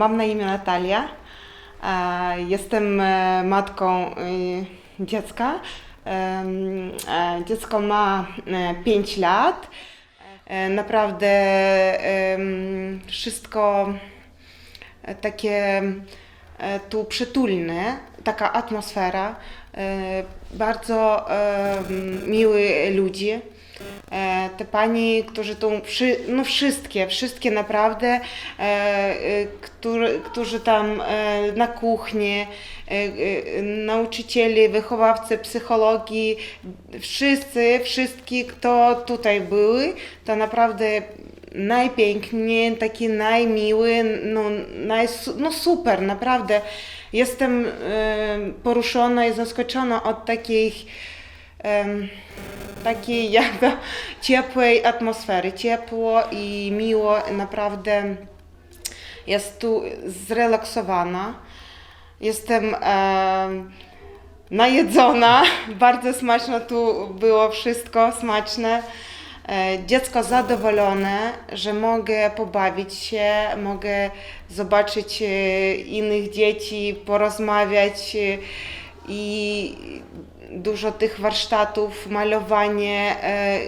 Mam na imię Natalia. E, Jestem e, matką e, dziecka. Dziecko ma 5 lat. Naprawdę wszystko takie tu przytulne, taka atmosfera, bardzo miły ludzie. E, pani, którzy tu, przy, no wszystkie, wszystkie naprawdę, e, e, którzy, którzy tam e, na kuchni, e, e, nauczyciele, wychowawcy psychologii, wszyscy, wszystkie, kto tutaj były, to naprawdę najpiękniej, taki najmiły, no, naj, no super, naprawdę. Jestem e, poruszona i zaskoczona od takich em, takiej jakby ciepłej atmosfery, ciepło i miło, naprawdę jest tu zrelaksowana. Jestem em, najedzona, bardzo smaczne tu było wszystko, smaczne. E, Dziecko zadowolone, że mogę pobawić się, mogę zobaczyć e, innych dzieci, porozmawiać e, i dużo tych warsztatów, malowanie, e,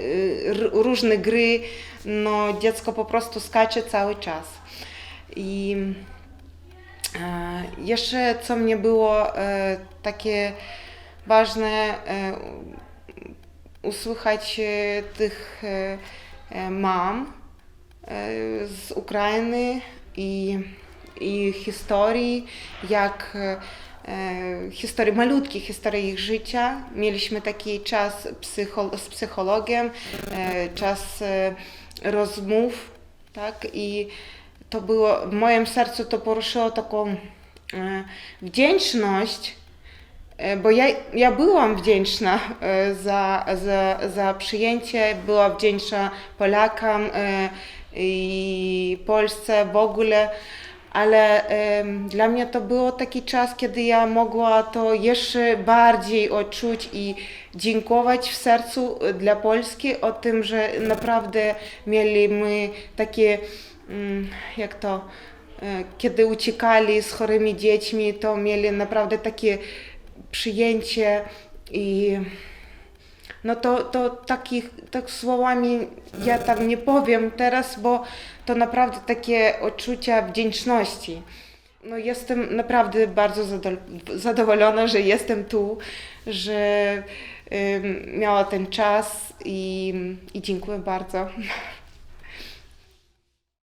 r- różne gry. No, dziecko po prostu skacze cały czas. I e, jeszcze co mnie było e, takie ważne, usłychać e, tych mam z Ukrainy i, i historii, jak historii, malutkie historii ich życia. Mieliśmy taki czas z psychologiem, e, czas e, rozmów, tak, i to było, w moim sercu to poruszyło taką e, wdzięczność, E, Bo ja, ja byłam wdzięczna e, za, za, za przyjęcie, byłam wdzięczna Polakom e, i Polsce w ogóle, ale dla mnie to był taki czas, kiedy ja mogła to jeszcze bardziej odczuć i dziękować w sercu dla Polski o tym, że naprawdę mieliśmy takie, mm, jak to, e, kiedy uciekali z chorymi dziećmi, to mieli naprawdę takie przyjęcie i no to, to takich tak słowami ja tam nie powiem teraz, bo to naprawdę takie odczucia wdzięczności. No jestem naprawdę bardzo zado- zadowolona, że jestem tu, że ym, miała ten czas i, i dziękuję bardzo.